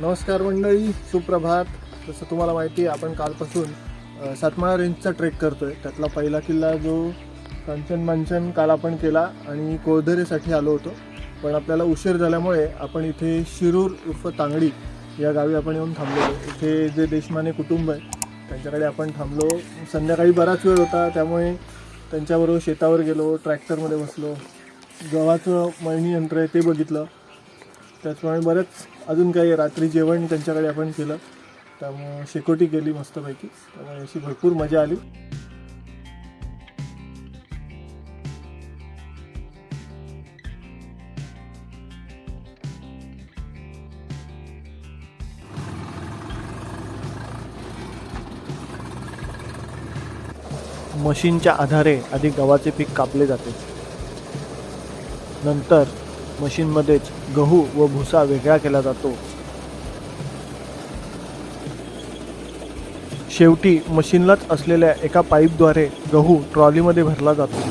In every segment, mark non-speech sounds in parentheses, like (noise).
नमस्कार मंडळी सुप्रभात. जसं तुम्हाला माहिती आहे आपण कालपासून सातमाळा रेंजचा ट्रेक करतोय. त्यातला पहिला किल्ला जो कांचन मंचन काल आपण केला आणि कोळधरेसाठी आलो होतो. पण आपल्याला उशीर झाल्यामुळे आपण इथे शिरूर उर्फ तांगडी या गावी आपण येऊन थांबलो इथे जे देशमाने कुटुंब आहे त्यांच्याकडे आपण थांबलो. संध्याकाळी बराच वेळ होता त्यामुळे त्यांच्याबरोबर शेतावर गेलो ट्रॅक्टरमध्ये बसलो. गव्हाचं मळणी यंत्र आहे ते बघितलं. त्याचप्रमाणे बरंच अजून काही रात्री जेवण त्यांच्याकडे आपण केलं. त्यामुळं शेकोटी केली मस्तपैकी. त्यामुळे अशी भरपूर मजा आली. मशीनच्या आधारे आधी गव्हाचे पीक कापले जाते. नंतर मशीनमध्येच गहू व भुसा वेगळा केला जातो. शेवटी मशीनलाच असलेल्या एका पाईपद्वारे गहू ट्रॉलीमध्ये भरला जातो.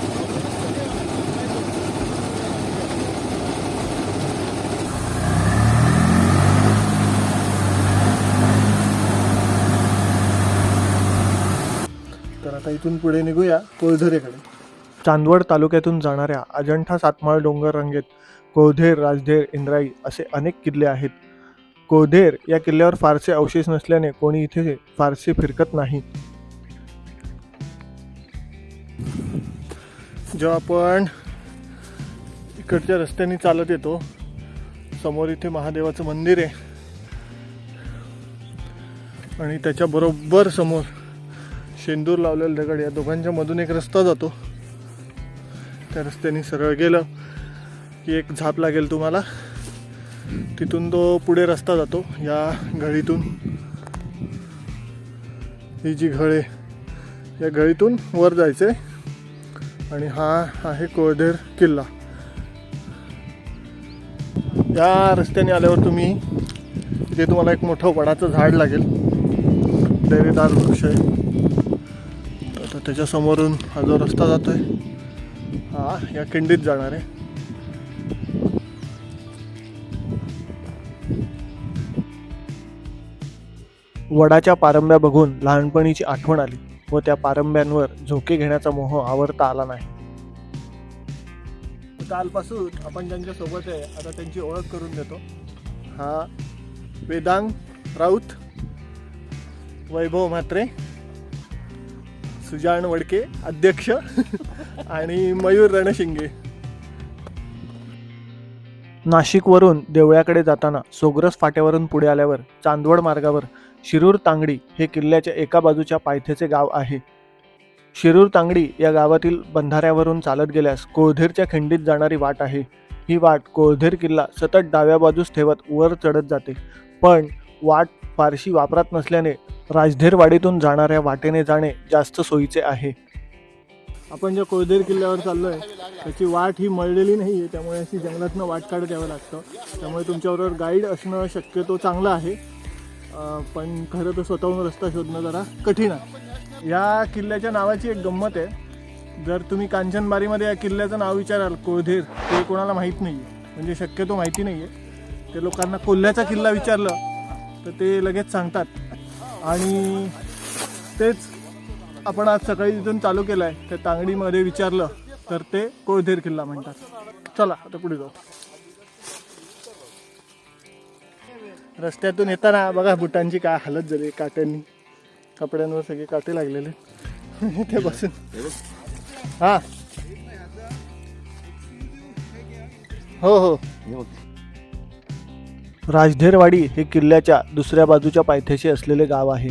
तर आता इथून पुढे निघूया कोळझरेकडे चांदवड तालुक्यातून जाणाऱ्या अजंठा सातमाळ डोंगर रांगेत कोधेर राजधेर इंद्राई असे अनेक किल्ले आहेत. कोधेर या किल्ल्यावर फारसे अवशेष नसल्याने कोणी इथे फारसे फिरकत नाही. जेव्हा आपण इकडच्या रस्त्याने चालत येतो समोर इथे महादेवाचं मंदिर आहे. आणि त्याच्या बरोबर समोर शेंदूर लावलेला दगड या दोघांच्या मधून एक रस्ता जातो. त्या रस्त्याने सरळ गेलं. की एक झाप लागेल तुम्हाला. तिथून तो पुढे रस्ता जातो या घळीतून ही जी घळ आहे या घळीतून वर जायचं आणि हा आहे कोळधेर किल्ला. या रस्त्याने आल्यावर तुम्ही इथे तुम्हाला एक मोठं वडाचं झाड लागेल. डेरेदार वृक्ष आहे. तर त्याच्यासमोरून हा जो रस्ता जातो आहे हा या खिंडीत जाणार आहे. वडाच्या पारंब्या बघून लहानपणीची आठवण आली व त्या पारंब्यांवर झोके घेण्याचा मोह आवरता आला नाही. कालपासून आपण ज्यांच्या सोबत आहे आता त्यांची ओळख करून देतो. हा वेदांग राऊत वैभव म्हात्रे सुजाण वडके अध्यक्ष (laughs) आणि मयूर रणशिंगे. नाशिकवरून देवळ्याकडे जाताना सोग्रस फाट्यावरून पुढे आल्यावर चांदवड मार्गावर शिरूर तांगडी हे किल्ल्याच्या एका बाजूच्या पायथ्याचे गाव आहे. शिरूर तांगडी या गावातील बंधाऱ्यावरून चालत गेल्यास कोळधेरच्या खिंडीत जाणारी वाट आहे. ही वाट कोळधेर किल्ला सतत डाव्या बाजूस ठेवत वर चढत जाते. पण वाट फारशी वापरात नसल्याने राजधेरवाडीतून जाणाऱ्या वाटेने जाणे जास्त सोयीचे आहे. आपण ज्या कोळधेर किल्ल्यावर चाललोय त्याची वाट ही मळलेली नाही आहे त्यामुळे अशी जंगलातनं वाट काढत यावं लागतं. त्यामुळे तुमच्याबरोबर गाईड असणं शक्यतो चांगलं आहे. पण खरं तर स्वतःहून रस्ता शोधणं जरा कठीण आहे. या किल्ल्याच्या नावाची एक गंमत आहे. जर तुम्ही कांचनबारीमध्ये या किल्ल्याचं नाव विचाराल कोळधेर ते कोणाला माहीत नाही आहे म्हणजे शक्यतो माहिती नाही आहे ते लोकांना कोल्ह्याचा किल्ला विचारलं तर ते लगेच सांगतात. आणि तेच आपण आज सकाळी तिथून चालू केलं आहे त्या तांगडीमध्ये विचारलं तर ते कोळधेर किल्ला म्हणतात. चला आता पुढे जाऊ. रस्त्यातून येताना बघा बुटांची काय हालत झाली काट्यांनी. कपड्यांवर सगळे काटे लागलेले. (laughs) ते बसून. हा. हो हो. राजधेरवाडी हे किल्ल्याच्या दुसऱ्या बाजूच्या पायथ्याशी असलेले गाव आहे.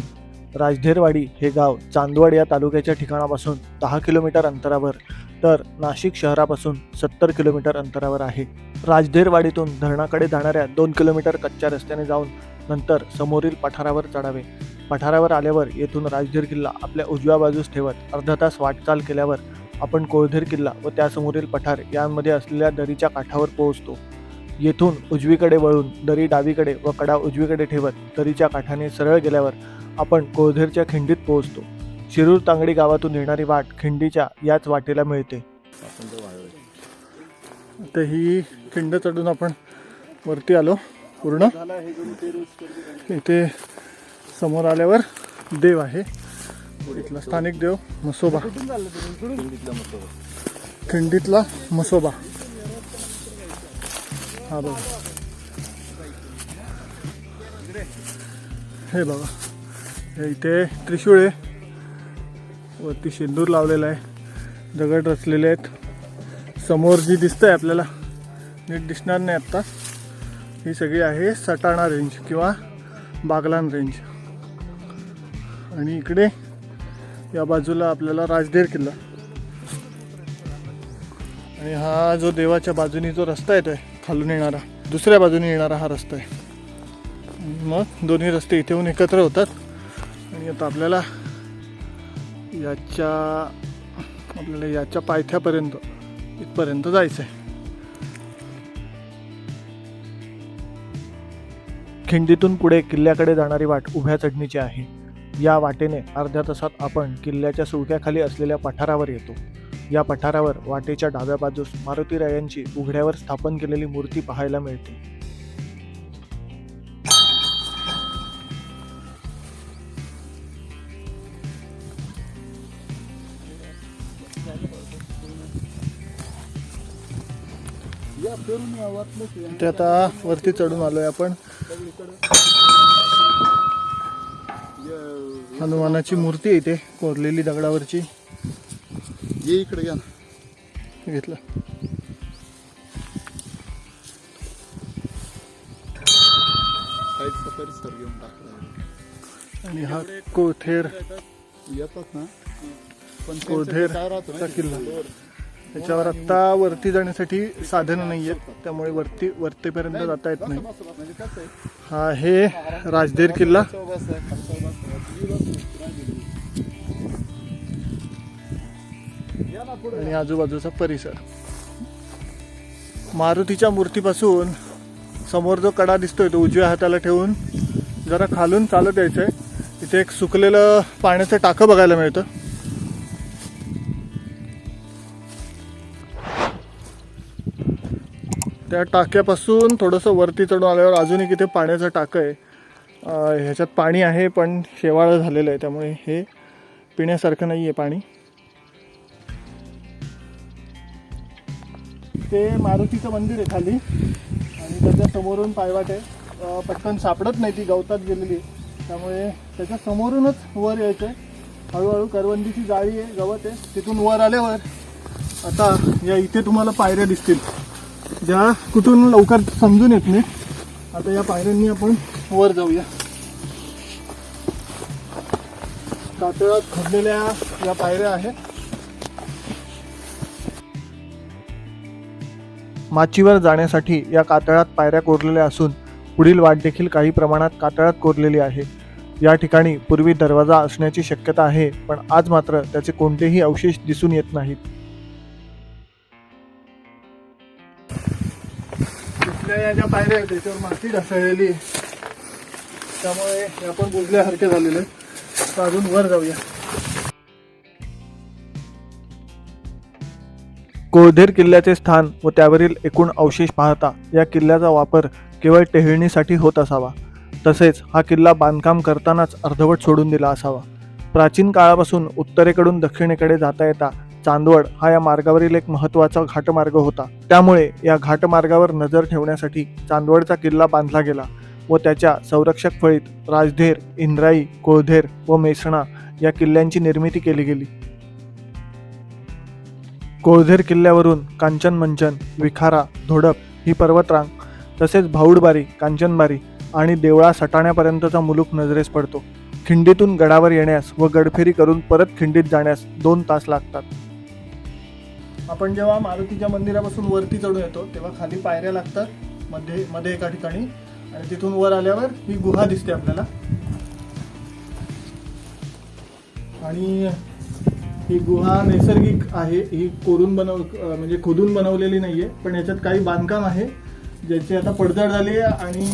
राजधेरवाडी हे गाव चांदवड या तालुक्याच्या ठिकाणापासून दहा किलोमीटर अंतरावर. तर नाशिक शहरापासून सत्तर किलोमीटर अंतरावर आहे. राजधेरवाडीतून धरणाकडे जाणाऱ्या दोन किलोमीटर कच्च्या रस्त्याने जाऊन नंतर समोरील पठारावर चढावे. पठारावर आल्यावर येथून राजधीर किल्ला आपल्या उजव्या बाजूस ठेवत अर्धा तास वाटचाल केल्यावर आपण कोळधीर किल्ला व त्यासमोरील पठार यांमध्ये असलेल्या दरीच्या काठावर पोहोचतो. येथून उजवीकडे वळून दरी डावीकडे व कडा उजवीकडे ठेवत दरीच्या काठाने सरळ गेल्यावर आपण कोळधेरच्या खिंडीत पोहोचतो. शिरूर तांगडी गावातून येणारी वाट खिंडीच्या याच वाटेला मिळते. तर ही खिंड चढून आपण वरती आलो पूर्ण. इथे समोर आल्यावर देव आहे. इथला स्थानिक देव मसोबा. खिंडीतला मसोबा. हा बघा. हे बघा. हे इथे त्रिशूळ आहे. वरती शेंदूर लावलेला आहे. दगड रचलेले आहेत. समोर जी दिसतंय आपल्याला नीट दिसणार नाही आत्ता. ही सगळी आहे सटाणा रेंज किंवा बागलान रेंज आणि इकडे या बाजूला आपल्याला राजदेर किल्ला. आणि हा जो देवाच्या बाजूनी जो रस्ता येतोय खालून येणारा दुसऱ्या बाजूने येणारा हा रस्ता आहे. मग दोन्ही रस्ते इथेहून एकत्र होतात. आणि आता आपल्याला याच्या आपल्याला याच्या पायथ्यापर्यंत इथपर्यंत जायचं आहे खिंडीतून पुढे किल्ल्याकडे जाणारी वाट उभ्या चढणीची आहे. या वाटेने अर्ध्या तासात आपण किल्ल्याच्या सुळक्याखाली असलेल्या पठारावर येतो. या पठारावर वाटेच्या डाव्या बाजूस मारुतीरायांची उघड्यावर स्थापन केलेली मूर्ती पाहायला मिळते. ते आता वरती चढून आलोय आपण. हनुमानाची मूर्ती आहे इथे कोरलेली दगडावरची. ये इकडे घ्या ना. घेतलं. परिसर घेऊन टाकला. आणि हा कोथेर. येतात ना. पण माहिती किल्ला? त्याच्यावर आत्ता वरती जाण्यासाठी साधनं नाही आहेत. त्यामुळे वरती वरतीपर्यंत जाता येत नाही. हा हे राजदेर किल्ला. आणि आजूबाजूचा परिसर. मारुतीच्या मूर्तीपासून समोर जो कडा दिसतोय तो उजव्या हाताला ठेवून जरा खालून चालत यायचंय. इथे एक सुकलेलं पाण्याचं टाकं बघायला मिळतं. त्या टाक्यापासून थोडंसं वरती चढून आल्यावर अजून एक इथे पाण्याचं टाकं आहे. ह्याच्यात पाणी आहे पण शेवाळं झालेलं आहे त्यामुळे हे पिण्यासारखं नाही आहे पाणी. ते मारुतीचं मंदिर आहे खाली आणि त्याच्या समोरून पायवाट आहे. पटकन सापडत नाही ती गवतात गेलेली त्यामुळे त्याच्या समोरूनच वर यायचं आहे हळूहळू करवंदीची जाळी आहे गवत आहे. तिथून वर आल्यावर आता या इथे तुम्हाला पायऱ्या दिसतील. ज्या कुठून लवकर समजून येत नाही आता या पायऱ्यांनी आपण वर जाऊया. कातळात खोदलेल्या या पायऱ्या आहेत. माचीवर जाण्यासाठी या कातळात पायऱ्या कोरलेल्या असून पुढील वाट देखील काही प्रमाणात कातळात कोरलेली आहे. या ठिकाणी पूर्वी दरवाजा असण्याची शक्यता आहे पण आज मात्र त्याचे कोणतेही अवशेष दिसून येत नाहीत. या ज्या पायऱ्या आहेत त्याच्यावर माती ढासळलेली आहे. त्यामुळे हे आपण बुजल्यासारखे झालेले आहे. अजून वर जाऊया कोळधेर किल्ल्याचे स्थान व त्यावरील एकूण अवशेष पाहता या किल्ल्याचा वापर केवळ टेहळणीसाठी होत असावा तसेच हा किल्ला बांधकाम करतानाच अर्धवट सोडून दिला असावा प्राचीन काळापासून उत्तरेकडून दक्षिणेकडे जाता येता चांदवड हा या मार्गावरील एक महत्त्वाचा घाटमार्ग होता. त्यामुळे या घाटमार्गावर नजर ठेवण्यासाठी चांदवडचा किल्ला बांधला गेला व त्याच्या संरक्षक फळीत राजधेर इंद्राई कोळधेर व मेसणा या किल्ल्यांची निर्मिती केली गेली. कोळधेर किल्ल्यावरून कांचन मंचन विखारा धोडप ही पर्वतरांग तसेच भाऊडबारी कांचनबारी आणि देवळा सटाण्यापर्यंतचा मुलूक नजरेस पडतो. खिंडीतून गडावर येण्यास व गडफेरी करून परत खिंडीत जाण्यास दोन तास लागतात. आपण जेव्हा मारुतीच्या मंदिरापासून वरती चढून येतो तेव्हा खाली पायऱ्या लागतात मध्ये मध्ये एका ठिकाणी. आणि तिथून वर आल्यावर ही गुहा दिसते आपल्याला. आणि ही गुहा नैसर्गिक आहे. ही कोरून बनव म्हणजे खोदून बनवलेली नाही आहे पण याच्यात काही बांधकाम आहे ज्याची आता पडझड झाली आहे आणि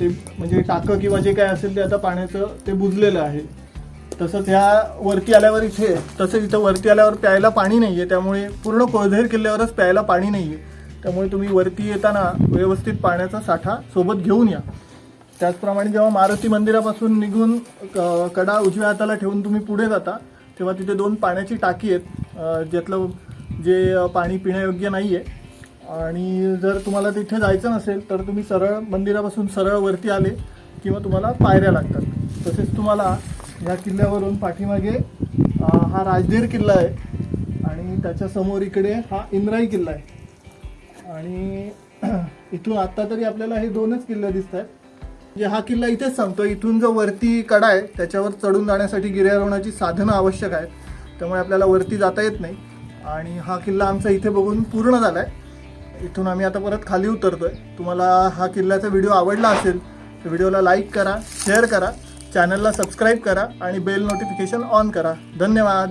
ते म्हणजे टाकं किंवा जे काय असेल ते आता पाण्याचं ते बुजलेलं आहे. तसंच ह्या वरती आल्यावर इथे तसंच इथं वरती आल्यावर प्यायला पाणी नाही आहे त्यामुळे पूर्ण कोळधेर किल्ल्यावरच प्यायला पाणी नाही आहे त्यामुळे तुम्ही वरती येताना व्यवस्थित पाण्याचा साठा सोबत घेऊन या. त्याचप्रमाणे जेव्हा मारुती मंदिरापासून निघून क- कडा उजव्या हाताला ठेवून तुम्ही पुढे जाता तेव्हा तिथे दोन पाण्याची टाकी आहेत. ज्यातलं जे पाणी पिण्यायोग्य नाही आहे आणि जर तुम्हाला तिथे जायचं नसेल तर तुम्ही सरळ मंदिरापासून सरळ वरती आले किंवा तुम्हाला पायऱ्या लागतात. तसेच तुम्हाला या किल्ल्यावरून पाठीमागे हा राजधीर किल्ला आहे. आणि त्याच्यासमोर इकडे हा इंद्राई किल्ला आहे. आणि (clears throat) इथून आत्ता तरी आपल्याला हे दोनच किल्ले दिसत आहेत. म्हणजे हा किल्ला इथेच सांगतो इथून जो वरती कडा आहे त्याच्यावर चढून जाण्यासाठी गिर्यारोहणाची साधनं आवश्यक आहेत. त्यामुळे आपल्याला वरती जाता येत नाही. आणि हा किल्ला आमचा इथे बघून पूर्ण झाला आहे इथून आम्ही आता परत खाली उतरतो आहे तुम्हाला हा किल्ल्याचा व्हिडिओ आवडला असेल तर व्हिडिओला लाईक करा शेअर करा. चॅनलला सबस्क्राईब करा आणि बेल नोटिफिकेशन ऑन करा. धन्यवाद.